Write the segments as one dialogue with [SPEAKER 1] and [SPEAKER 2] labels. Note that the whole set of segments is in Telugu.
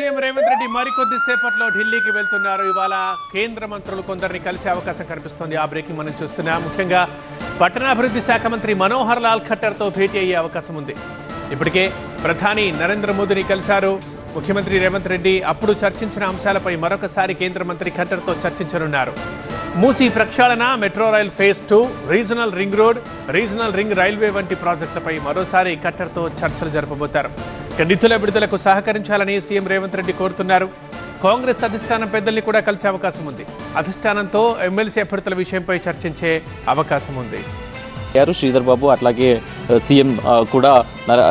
[SPEAKER 1] సీఎం రేవంత్ రెడ్డి మరికొద్ది సేపట్లో ఢిల్లీకి వెళ్తున్నారు. ఇవాళ కేంద్ర మంత్రులు కొందరిని కలిసే అవకాశం కనిపిస్తోంది. ఆ బ్రేకింగ్ మనం చూస్తున్నాం. ముఖ్యంగా పట్టణాభివృద్ధి శాఖ మంత్రి మనోహర్ లాల్ ఖట్టర్తో భేటీ అయ్యే అవకాశం ఉంది. ఇప్పటికే ప్రధాని నరేంద్ర మోదీని కలిశారు. ముఖ్యమంత్రి రేవంత్ రెడ్డి అప్పుడు చర్చించిన అంశాలపై మరొకసారి కేంద్ర మంత్రి ఖట్టర్తో చర్చించనున్నారు. మూసీ ప్రక్షాళన metro rail phase two regional ring road regional ring railway వంటి ప్రాజెక్టులపై మరోసారి ఖట్టర్తో చర్చలు జరపబోతారు. నిధుల విడుదలకు సహకరించాలని సీఎం రేవంత్ రెడ్డి కోరుతున్నారు. కాంగ్రెస్ అధిష్టానం పెద్దల్ని కూడా కలిసే అవకాశం ఉంది. అధిష్టానంతో ఎమ్మెల్సీ అభ్యర్థుల విషయంపై చర్చించే అవకాశం ఉంది.
[SPEAKER 2] శ్రీధర్ బాబు అట్లాగే సీఎం కూడా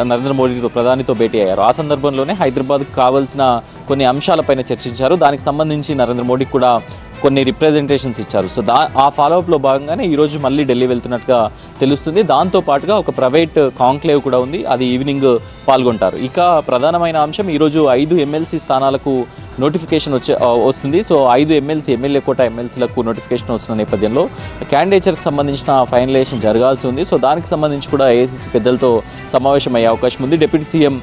[SPEAKER 2] నరేంద్ర మోడీతో ప్రధానితో భేటీ అయ్యారు. ఆ సందర్భంలోనే హైదరాబాద్కు కావాల్సిన కొన్ని అంశాలపైన చర్చించారు. దానికి సంబంధించి నరేంద్ర మోడీ కూడా కొన్ని రిప్రజెంటేషన్స్ ఇచ్చారు. సో దా ఆ ఫాలోఅప్లో భాగంగానే ఈరోజు మళ్ళీ ఢిల్లీ వెళ్తున్నట్టుగా తెలుస్తుంది. దాంతో పాటుగా ఒక ప్రైవేట్ కాంక్లేవ్ కూడా ఉంది. అది ఈవినింగ్ పాల్గొంటారు. ఇక ప్రధానమైన అంశం ఈరోజు ఐదు ఎమ్మెల్సీ స్థానాలకు నోటిఫికేషన్ వచ్చే వస్తుంది. సో ఐదు ఎమ్మెల్సీ ఎమ్మెల్యే కోట ఎమ్మెల్సీలకు నోటిఫికేషన్ వస్తున్న నేపథ్యంలో క్యాండిడేచర్కి సంబంధించిన ఫైనలైజేషన్ జరగాల్సి ఉంది. సో దానికి సంబంధించి కూడా ఏఐసీసీ పెద్దలతో సమావేశం అయ్యే అవకాశం ఉంది. డిప్యూటీ సీఎం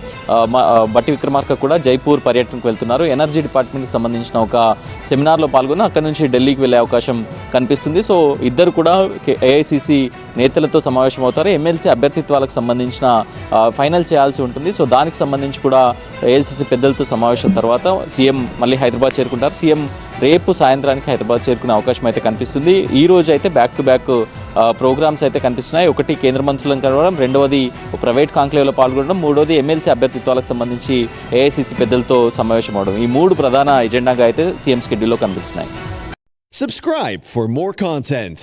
[SPEAKER 2] బట్టి విక్రమార్క కూడా జైపూర్ పర్యటనకు వెళ్తున్నారు. ఎనర్జీ డిపార్ట్మెంట్కి సంబంధించిన ఒక సెమినార్లో పాల్గొని అక్కడ నుంచి ఢిల్లీకి వెళ్ళే అవకాశం కనిపిస్తుంది. సో ఇద్దరు కూడా ఏఐసీసీ నేతలతో సమావేశం అవుతారు ఎమ్మెల్సీ అభ్యర్థిత్వాలకు సంబంధించిన ఫైనల్ చేయాల్సి ఉంటుంది. సో దానికి సంబంధించి కూడా ఏఐసీసీ పెద్దలతో సమావేశం తర్వాత సీఎం మళ్ళీ హైదరాబాద్ చేరుకుంటారు. సీఎం రేపు సాయంత్రానికి హైదరాబాద్ చేరుకునే అవకాశం అయితే కనిపిస్తుంది. ఈ రోజు అయితే బ్యాక్ టు బ్యాక్ ప్రోగ్రామ్స్ అయితే కనిపిస్తున్నాయి. ఒకటి కేంద్ర మంత్రులను కలవడం రెండవది ప్రైవేట్ కాంక్లేవ్లో పాల్గొనడం మూడవది ఎమ్మెల్సీ అభ్యర్థిత్వాలకు సంబంధించి ఏఐసీసీ పెద్దలతో సమావేశం అవడం ఈ మూడు ప్రధాన ఎజెండాగా అయితే సీఎం షెడ్యూల్లో కనిపిస్తున్నాయి.
[SPEAKER 3] Subscribe for more content.